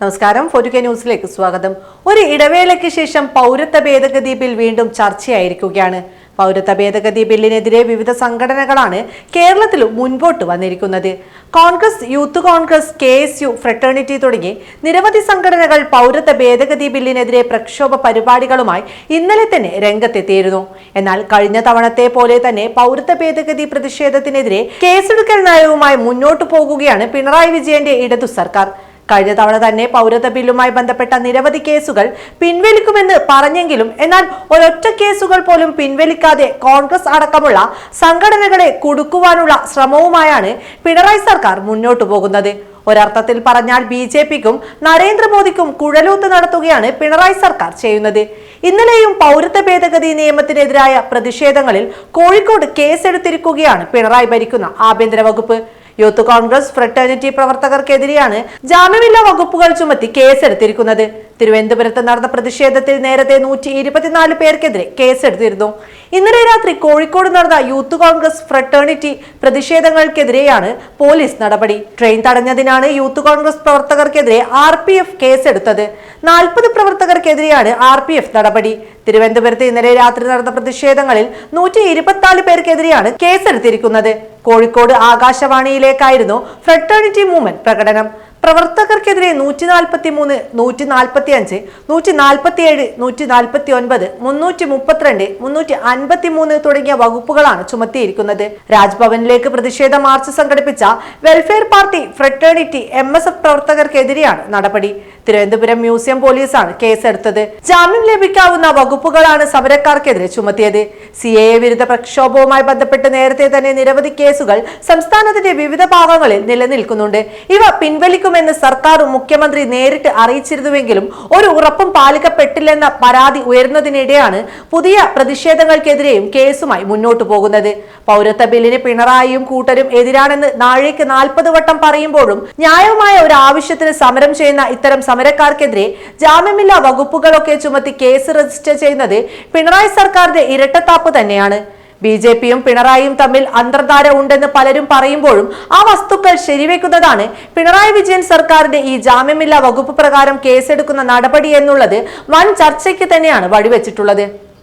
നമസ്കാരം. ഫോർട്ടുകെ ന്യൂസിലേക്ക് സ്വാഗതം. ഒരു ഇടവേളയ്ക്ക് ശേഷം പൗരത്വ ഭേദഗതി ബിൽ വീണ്ടും ചർച്ചയായിരിക്കുകയാണ്. പൗരത്വ ഭേദഗതി ബില്ലിനെതിരെ വിവിധ സംഘടനകളാണ് കേരളത്തിൽ മുൻപോട്ട് വന്നിരിക്കുന്നത്. Congress youth Congress K S U fraternity തുടങ്ങി നിരവധി സംഘടനകൾ പൗരത്വ ഭേദഗതി ബില്ലിനെതിരെ പ്രക്ഷോഭ പരിപാടികളുമായി ഇന്നലെ തന്നെ രംഗത്തെത്തിയിരുന്നു. എന്നാൽ കഴിഞ്ഞ തവണത്തെ പോലെ തന്നെ പൗരത്വ ഭേദഗതി പ്രതിഷേധത്തിനെതിരെ കേസെടുക്കൽ നയവുമായി മുന്നോട്ടു പോകുകയാണ് പിണറായി വിജയന്റെ ഇടതു സർക്കാർ. കഴിഞ്ഞ തവണ തന്നെ പൗരത്വ ബില്ലുമായി ബന്ധപ്പെട്ട നിരവധി കേസുകൾ പിൻവലിക്കുമെന്ന് പറഞ്ഞെങ്കിലും എന്നാൽ ഒരൊറ്റ കേസുകൾ പോലും പിൻവലിക്കാതെ കോൺഗ്രസ് അടക്കമുള്ള സംഘടനകളെ കുടുക്കുവാനുള്ള ശ്രമവുമായാണ് പിണറായി സർക്കാർ മുന്നോട്ടു പോകുന്നത്. ഒരർത്ഥത്തിൽ പറഞ്ഞാൽ ബി ജെ പിക്കും നരേന്ദ്രമോദിക്കും കുഴലൂത്ത് നടത്തുകയാണ് പിണറായി സർക്കാർ ചെയ്യുന്നത്. ഇന്നലെയും പൗരത്വ ഭേദഗതി നിയമത്തിനെതിരായ പ്രതിഷേധങ്ങളിൽ കോഴിക്കോട് കേസെടുത്തിരിക്കുകയാണ് പിണറായി ഭരിക്കുന്ന ആഭ്യന്തര വകുപ്പ്. യൂത്ത് കോൺഗ്രസ് ഫ്രട്ടേണിറ്റി പ്രവർത്തകർക്കെതിരെയാണ് ജാമ്യമില്ലാ വകുപ്പുകൾ ചുമത്തി കേസെടുത്തിരിക്കുന്നത്. തിരുവനന്തപുരത്ത് നടന്ന പ്രതിഷേധത്തിൽ നേരത്തെ നൂറ്റി ഇരുപത്തിനാല് പേർക്കെതിരെ കേസെടുത്തിരുന്നു. ഇന്നലെ രാത്രി കോഴിക്കോട് നടന്ന യൂത്ത് കോൺഗ്രസ് ഫ്രട്ടേണിറ്റി പ്രതിഷേധങ്ങൾക്കെതിരെയാണ് പോലീസ് നടപടി. ട്രെയിൻ തടഞ്ഞതിനാണ് യൂത്ത് കോൺഗ്രസ് പ്രവർത്തകർക്കെതിരെ ആർ പി എഫ് കേസെടുത്തത്. നാൽപ്പത് പ്രവർത്തകർക്കെതിരെയാണ് ആർ പി എഫ് നടപടി. തിരുവനന്തപുരത്ത് ഇന്നലെ രാത്രി നടന്ന പ്രതിഷേധങ്ങളിൽ നൂറ്റി ഇരുപത്തിനാല് പേർക്കെതിരെയാണ് കേസെടുത്തിരിക്കുന്നത്. കോഴിക്കോട് ആകാശവാണിയിലേക്കായിരുന്നു ഫ്രട്ടേണിറ്റി മൂവ്മെന്റ് പ്രകടനം. പ്രവർത്തകർക്കെതിരെ നൂറ്റി നാൽപ്പത്തി മൂന്ന് നൂറ്റി നാൽപ്പത്തി അഞ്ച് നൂറ്റി നാൽപ്പത്തി ഏഴ് നൂറ്റി നാൽപ്പത്തി ഒൻപത് മുന്നൂറ്റി മുപ്പത്തിരണ്ട് മുന്നൂറ്റി അൻപത്തി മൂന്ന് തുടങ്ങിയ വകുപ്പുകളാണ് ചുമത്തിയിരിക്കുന്നത്. രാജ്ഭവനിലേക്ക് പ്രതിഷേധ മാർച്ച് സംഘടിപ്പിച്ച welfare party fraternity M S F പ്രവർത്തകർക്കെതിരെയാണ് നടപടി. തിരുവനന്തപുരം മ്യൂസിയം പോലീസാണ് കേസെടുത്തത്. ജാമ്യം ലഭിക്കാവുന്ന വകുപ്പുകളാണ് സമരക്കാർക്കെതിരെ ചുമത്തിയത്. സി എ വിരുദ്ധ പ്രക്ഷോഭവുമായി ബന്ധപ്പെട്ട് നേരത്തെ തന്നെ നിരവധി കേസുകൾ സംസ്ഥാനത്തിന്റെ വിവിധ ഭാഗങ്ങളിൽ നിലനിൽക്കുന്നുണ്ട്. ഇവ പിൻവലിക്കുമെന്ന് സർക്കാരും മുഖ്യമന്ത്രി നേരിട്ട് അറിയിച്ചിരുന്നുവെങ്കിലും ഒരു ഉറപ്പും പാലിക്കപ്പെട്ടില്ലെന്ന പരാതി ഉയർന്നതിനിടെയാണ് പുതിയ പ്രതിഷേധങ്ങൾക്കെതിരെയും കേസുമായി മുന്നോട്ടു പോകുന്നത്. പൗരത്വ ബില്ലിന് പിണറായിയും കൂട്ടരും എതിരാണെന്ന് നാഴേക്ക് നാൽപ്പത് വട്ടം പറയുമ്പോഴും ന്യായമായ ഒരു ആവശ്യത്തിന് സമരം ചെയ്യുന്ന ഇത്തരം സമരക്കാർക്കെതിരെ ജാമ്യമില്ലാ വകുപ്പുകളൊക്കെ ചുമത്തി കേസ് രജിസ്റ്റർ ചെയ്യുന്നത് പിണറായി സർക്കാരിന്റെ ഇരട്ടത്താപ്പ് തന്നെയാണ്. ബി ജെ പിയും പിണറായിയും തമ്മിൽ അന്തർധാര ഉണ്ടെന്ന് പലരും പറയുമ്പോഴും ആ വസ്തുക്കൾ ശരിവെക്കുന്നതാണ് പിണറായി വിജയൻ സർക്കാരിന്റെ ഈ ജാമ്യമില്ലാ വകുപ്പ് പ്രകാരം കേസെടുക്കുന്ന നടപടി എന്നുള്ളത് വൻ ചർച്ചയ്ക്ക് തന്നെയാണ് വഴിവെച്ചിട്ടുള്ളത്.